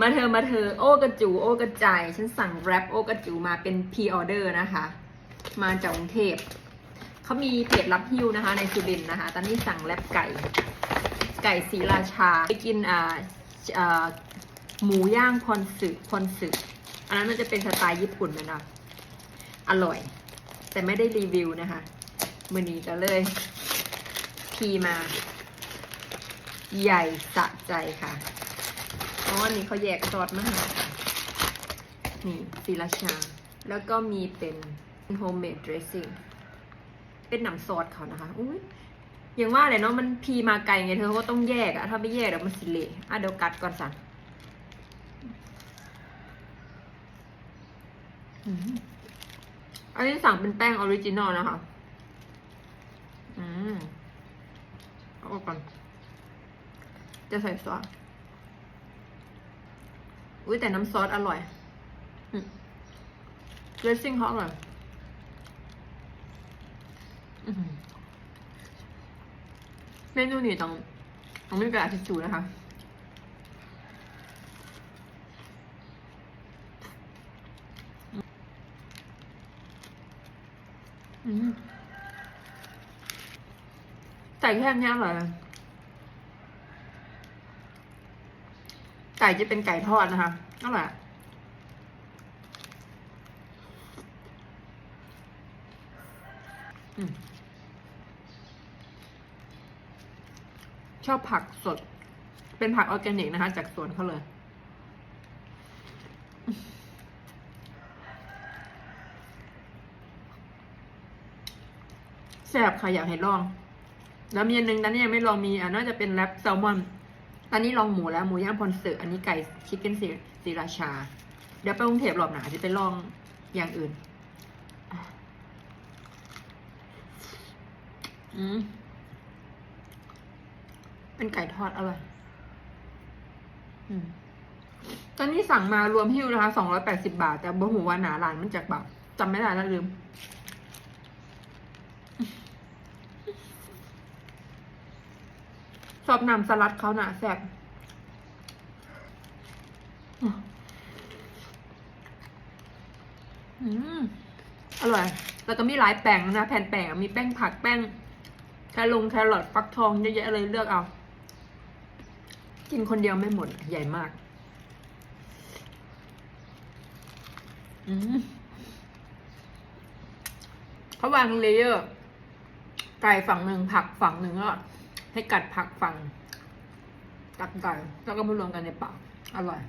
มาเธอมาเธอโอ้กระจูโอ้กระจายฉันสั่งแรปโอ้กระจูมาเป็นพรีออเดอร์นะคะ มาจากกรุงเทพเขามีเพจรับฮิ้วนะคะ ในสุรินทร์นะคะ ตอนนี้สั่งแรปไก่ ไก่สีราชาไปกินอ่าอ่าหมูย่างพรสึพรสึอันนั้นมันจะเป็นสไตล์ญี่ปุ่นนะนะอร่อย แต่ไม่ได้รีวิวนะคะมือนี้ก็เลยพีมา ใหญ่สะใจค่ะ อันนี้เขาแยกซอสมาให้ค่ะนี่สีราชา แล้วก็มีเป็น homemade dressing เป็นน้ำซอสเขานะคะอุ้ยอย่างว่าเลยเนาะมันพีมาไกลไงเธอเขาก็ต้องแยกอะถ้าไม่แยกเดี๋ยวมันสิเละอะเดี๋ยวกัดก่อนสันอืมอันนี้สั่งเป็นแป้งออริจินอลนะคะ อืมเอาออกก่อน จะใส่ซอส อุ้ยแต่น้ำซอสอร่อยเดรสซิ่งเขาอร่อยเมนูนี้ต้องต้องมีกระดาษทิชชู่นะคะใส่แค่นี้อร่อยเลย ไก่จะเป็นไก่ทอดนะคะอร่อยอะชอบผักสด เป็นผักออร์แกนิกนะคะ จากสวนเขาเลย แซ่บค่ะอยากให้ลอง แล้วมีอันนึงตอนนี้ยังไม่ลองมีอะน่าจะเป็นแรปแซลมอน อนนี้ลองหมูแล้วหมูย่างพรเสืออันนี้ไก่ชิคเก้นสีสีราชา เดี๋ยวไปกรุงเทพรอบหนาจะไปลองอย่างอื่น อืมเป็นไก่ทอดอร่อยอืมตอนนี้สั่งมารวมหิ้วนะคะสองร้อยแปดสิบาท แต่บ่หูว่าหนาหลานมันจากแบบจำไม่ได้แล้วลืม ชอบนำสลัดเขาหนาแซ่บอืมอร่อย แล้วก็มีหลายแป้งนะ แผ่นแป้งมีแป้งผักแป้งแครลงแครอทฟักทองเยอะแยะเลยเลือกเอา กินคนเดียวไม่หมด ใหญ่มาก อืมเขาวางเลเยอร์ไก่ฝั่งหนึ่งผักฝั่งหนึ่งก็ ให้กัดผักฟังกัดไก่แล้วก็มารวมกันในปากอร่อย